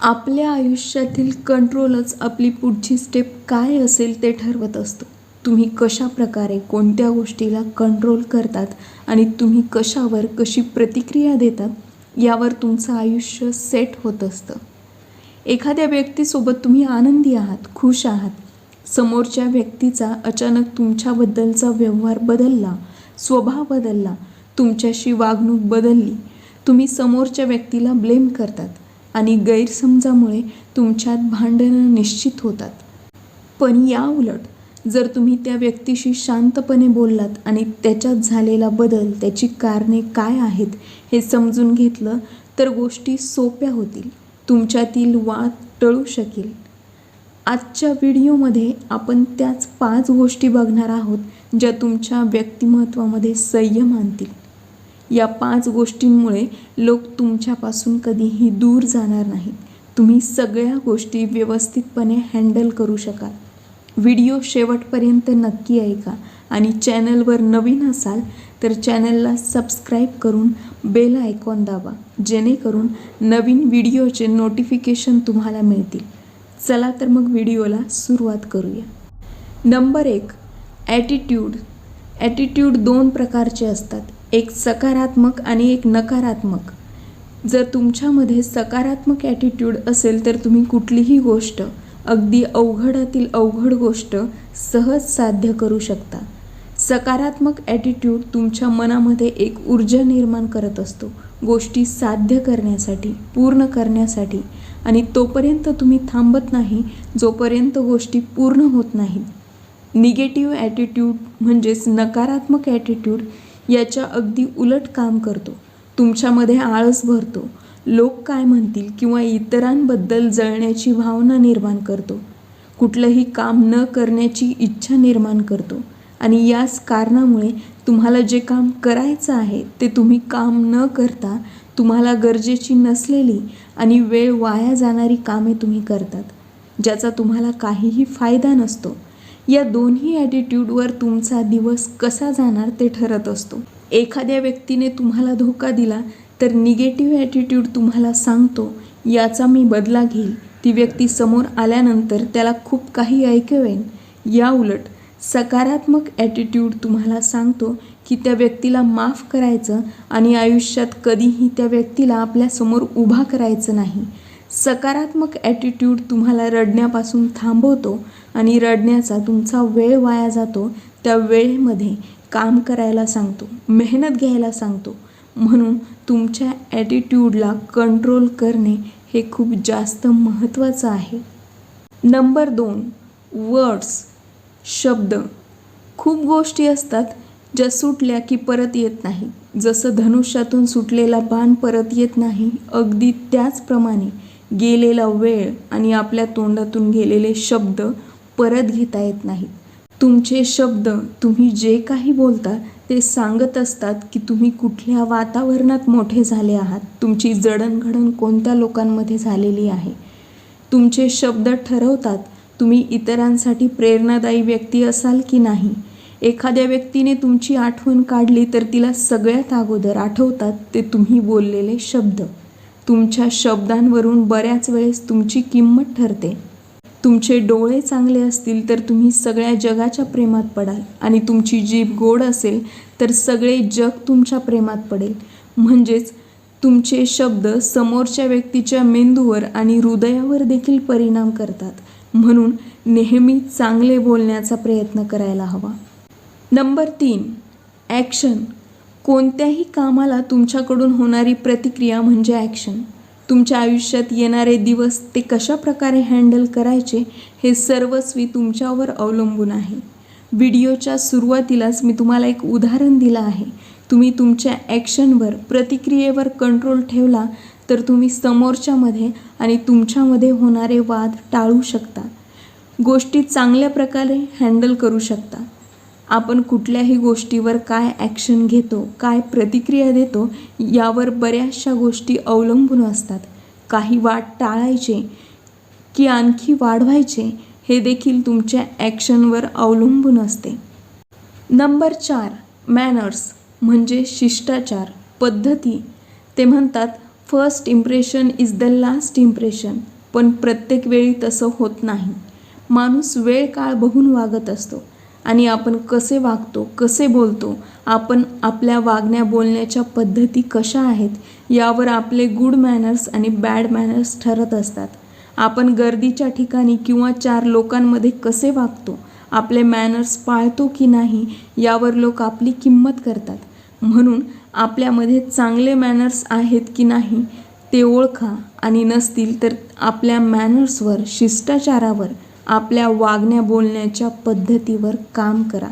आपल्या आयुष्यातील कंट्रोलच आपली पुढची स्टेप काय असेल ते ठरवत असतो. तुम्ही कशा प्रकारे कोणत्या गोष्टीला कंट्रोल करतात आणि तुम्ही कशावर कशी प्रतिक्रिया देतात यावर तुमचं आयुष्य सेट होत असतं. एखाद्या व्यक्तीसोबत तुम्ही आनंदी आहात खुश आहात. समोरच्या व्यक्तीचा अचानक तुमच्याबद्दलचा व्यवहार बदलला स्वभाव बदलला तुमच्याशी वागणूक बदलली तुम्ही समोरच्या व्यक्तीला ब्लेम करतात. आणि गैरसमजामुळे तुमच्यात भांडणं निश्चित होतात. पण या उलट जर तुम्ही त्या व्यक्तीशी शांतपणे बोललात आणि त्याच्यात झालेला बदल त्याची कारणे काय आहेत हे समजून घेतलं तर गोष्टी सोप्या होतील. तुमच्यातील वाद टळू शकेल. आजच्या व्हिडिओमध्ये आपण त्याच पाच गोष्टी बघणार आहोत ज्या तुमच्या व्यक्तिमत्वामध्ये संयम आणतील. या पाच गोष्टींमुळे लोक तुमच्यापासून कधीही दूर जाणार नाहीत. तुम्ही सगळ्या गोष्टी व्यवस्थितपणे हँडल करू शकाल. व्हिडिओ शेवटपर्यंत नक्की ऐका आणि चॅनलवर नवीन असाल तर चॅनलला सबस्क्राईब करून बेल आयकॉन दाबा जेणेकरून नवीन व्हिडिओचे नोटिफिकेशन तुम्हाला मिळतील. चला तर मग व्हिडिओला सुरुवात करूया. नंबर एक ॲटिट्यूड ॲटिट्यूड दोन प्रकारचे असतात. एक सकारात्मक आणि एक नकारात्मक. जर तुमच्यामध्ये सकारात्मक ॲटिट्यूड असेल तर तुम्ही कुठलीही गोष्ट अगदी अवघडातील अवघड गोष्ट सहज साध्य करू शकता. सकारात्मक ॲटिट्यूड तुमच्या मनामध्ये एक ऊर्जा निर्माण करत असतो. गोष्टी साध्य करण्यासाठी पूर्ण करण्यासाठी आणि तोपर्यंत तुम्ही थांबत नाही जोपर्यंत गोष्टी पूर्ण होत नाहीत. निगेटिव्ह ॲटिट्यूड म्हणजेच नकारात्मक ॲटिट्यूड याच्या अगदी उलट काम करतो. तुमच्यामध्ये आळस भरतो. लोक काय म्हणतील किंवा इतरांबद्दल जळण्याची भावना निर्माण करतो. कुठलंही काम न करण्याची इच्छा निर्माण करतो. आणि याच कारणामुळे तुम्हाला जे काम करायचं आहे ते तुम्ही काम न करता तुम्हाला गरजेची नसलेली आणि वेळ वाया जाणारी कामे तुम्ही करतात ज्याचा तुम्हाला काहीही फायदा नसतो. या दोन्ही ॲटिट्यूडवर तुमचा दिवस कसा जाणार ते ठरत असतो. एखाद्या व्यक्तीने तुम्हाला धोका दिला तर निगेटिव्ह ॲटिट्यूड तुम्हाला सांगतो याचा मी बदला घेईल. ती व्यक्ती समोर आल्यानंतर त्याला खूप काही ऐकवेन या उलट सकारात्मक ॲटिट्यूड तुम्हाला सांगतो की त्या व्यक्तीला माफ करायचं आणि आयुष्यात कधीही त्या व्यक्तीला आपल्यासमोर उभा करायचं नाही. सकारात्मक ॲटिट्यूड तुम्हाला रडण्यापासून थांबवतो आणि रडण्याचा तुमचा वेळ वाया जातो त्या वेळेमध्ये काम करायला सांगतो मेहनत घ्यायला सांगतो. म्हणून तुमच्या ॲटिट्यूडला कंट्रोल करणे हे खूप जास्त महत्त्वाचं आहे. नंबर दोन वर्ड्स शब्द. खूप गोष्टी असतात ज्या सुटल्या की परत येत नाही. जसं धनुष्यातून सुटलेला बाण परत येत नाही अगदी त्याचप्रमाणे गेलेला वेळ आणि आपल्या तोंडातून गेलेले शब्द परत घेता येत नाहीत तुमचे शब्द तुम्ही जे काही बोलता ते सांगत असतात की तुम्ही कुठल्या वातावरणात मोठे झाले आहात. तुमची जडणघडण कोणत्या लोकांमध्ये झालेली आहे? तुमचे शब्द ठरवतात तुम्ही इतरांसाठी प्रेरणादायी व्यक्ती असाल की नाही? एखाद्या व्यक्तीने तुमची आठवण काढली तर तिला सगळ्यात अगोदर आठवतात ते तुम्ही बोललेले शब्द. तुमच्या शब्दांवरून बऱ्याच वेळेस तुमची किंमत ठरते. तुमचे डोळे चांगले असतील तर तुम्ही सगळ्या जगाच्या प्रेमात पडाल आणि तुमची जीभ गोड असेल तर सगळे जग तुमच्या प्रेमात पडेल. म्हणजेच तुमचे शब्द समोरच्या व्यक्तीच्या मेंदूवर आणि हृदयावर देखील परिणाम करतात. म्हणून नेहमी चांगले बोलण्याचा प्रयत्न करायला हवा. नंबर तीन ॲक्शन. कोणत्याही कामाला तुमच्याकडून होणारी प्रतिक्रिया म्हणजे ॲक्शन तुमच्या आयुष्यात येणारे दिवस ते कशा प्रकारे हँडल करायचे हे सर्वस्वी तुमच्यावर अवलंबून आहे. व्हिडिओच्या सुरुवातीलाच मी तुम्हाला एक उदाहरण दिलं आहे. तुम्ही तुमच्या ॲक्शनवर प्रतिक्रियेवर कंट्रोल ठेवला तर तुम्ही समोरच्यामध्ये आणि तुमच्यामध्ये होणारे वाद टाळू शकता. गोष्टी चांगल्या प्रकारे हँडल करू शकता. आपण कुठल्याही गोष्टीवर काय ॲक्शन घेतो काय प्रतिक्रिया देतो यावर बऱ्याचशा गोष्टी अवलंबून असतात. काही वाट टाळायचे की आणखी वाढवायचे हे देखील तुमच्या ॲक्शनवर अवलंबून असते. नंबर चार मॅनर्स म्हणजे शिष्टाचार पद्धती. ते म्हणतात first impression is the last impression पण प्रत्येक वेळी तसं होत नाही. माणूस वेळ काळ बघून वागत असतो. आणि आपण कसे वागतो कसे बोलतो आपण आपल्या वागण्या बोलण्याच्या पद्धती कशा आहेत यावर आपले गुड मॅनर्स आणि बॅड मॅनर्स ठरत असतात. आपण गर्दीच्या ठिकाणी किंवा चार लोकांमध्ये कसे वागतो आपले मॅनर्स पाळतो की नाही यावर लोक आपली किंमत करतात. म्हणून आपल्यामध्ये चांगले मॅनर्स आहेत की नाही ते ओळखा आणि नसतील तर आपल्या मॅनर्सवर शिष्टाचारावर आपल्या वागण्या बोलण्याच्या पद्धतीवर काम करा.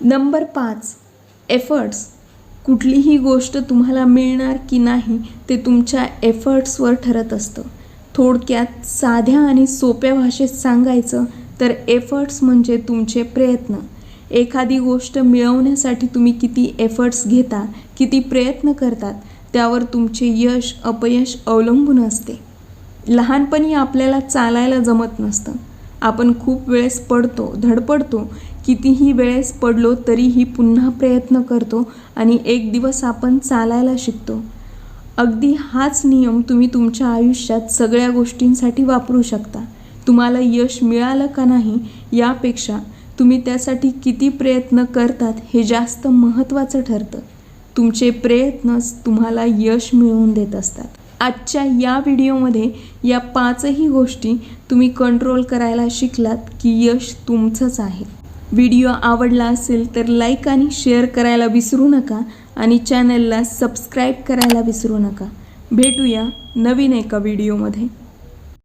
नंबर पाच एफर्ट्स कुठलीही गोष्ट तुम्हाला मिळणार की नाही ते तुमच्या एफर्ट्सवर ठरत असतं. थोडक्यात साध्या आणि सोप्या भाषेत सांगायचं तर एफर्ट्स म्हणजे तुमचे प्रयत्न. एखादी गोष्ट मिळवण्यासाठी तुम्ही किती एफर्ट्स घेता किती प्रयत्न करतात त्यावर तुमचे यश अपयश अवलंबून असते. लहानपणी आपल्याला चालायला जमत नसतं. आपण खूप वेळेस पडतो धडपडतो. कितीही वेळेस पडलो तरीही पुन्हा प्रयत्न करतो आणि एक दिवस आपण चालायला शिकतो. अगदी हाच नियम तुम्ही तुमच्या आयुष्यात सगळ्या गोष्टींसाठी वापरू शकता. तुम्हाला यश मिळालं का नाही यापेक्षा तुम्ही त्यासाठी किती प्रयत्न करतात हे जास्त महत्त्वाचं ठरतं. तुमचे प्रयत्नच तुम्हाला यश मिळवून देत असतात. आजच्या या व्हिडिओमध्ये या पाचही गोष्टी तुम्ही कंट्रोल करायला शिकलात की यश तुमचंच आहे. व्हिडिओ आवडला असेल तर लाईक आणि शेअर करायला विसरू नका आणि चॅनलला सबस्क्राईब करायला विसरू नका. भेटूया नवीन एका व्हिडिओमध्ये